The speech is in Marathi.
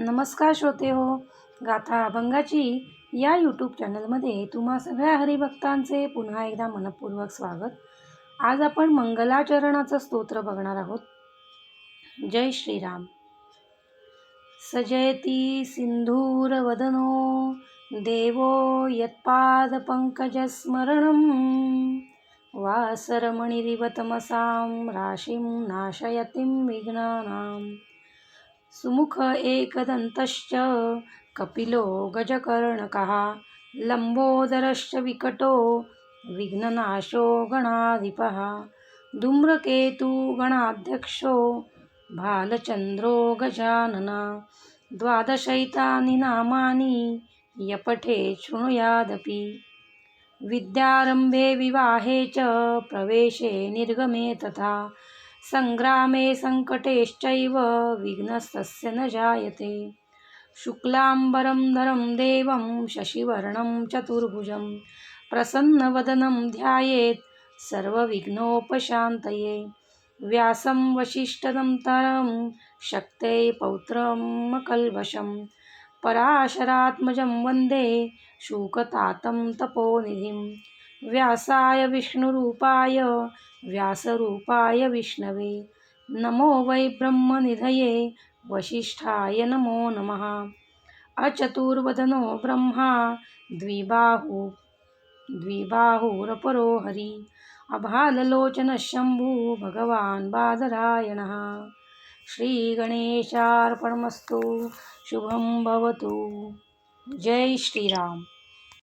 नमस्कार श्रोते हो गाथा अभंगाची या यूट्यूब चॅनलमध्ये तुम्हा सगळ्या हरिभक्तांचे पुन्हा एकदा मनपूर्वक स्वागत. आज आपण मंगलाचरणाचं स्तोत्र बघणार आहोत. जय श्रीराम. सजयती सिंधूर वदनो देवो यत्पादपङ्कजस्मरणं वासरमणिरिव तमसां राशिं नाशयतिं विघ्नानां सुमुख एकदन्तश्च कपिलो गजकर्णकः लम्बोदरश्च विकटो विघ्ननाशो गणाधिपः धूम्रकेतुगणाध्यक्षो भालचन्द्रो गजानन द्वादशैतानि नामानि यपठे शृणुयादपि। विद्यारम्भे विवाहे च प्रवेशे निर्गमे तथा सङ्ग्रामे सङ्कटेश्चैव विघ्नस्तस्य न जायते। शुक्लाम्बरं धरं देवं शशिवर्णं चतुर्भुजं प्रसन्नवदनं ध्यायेत् सर्वविघ्नोपशान्तये। व्यासं वसिष्ठदं शक्ते पौत्रमकल्वशं पराशरात्मजं वन्दे शूकतातं तपोनिधिं व्यासाय विष्णुरूपाय व्यासरूपाय विष्णवे। नमो वै ब्रह्मनिधये वसिष्ठाय नमो नमः। अचतुर्वदनो ब्रह्मा द्विबाहु द्विबाहुरपरो हरि। अभाललोचनः शम्भु भगवान् बादरायणः। श्रीगणेशार्पणमस्तु शुभं भवतु। जय श्रीराम।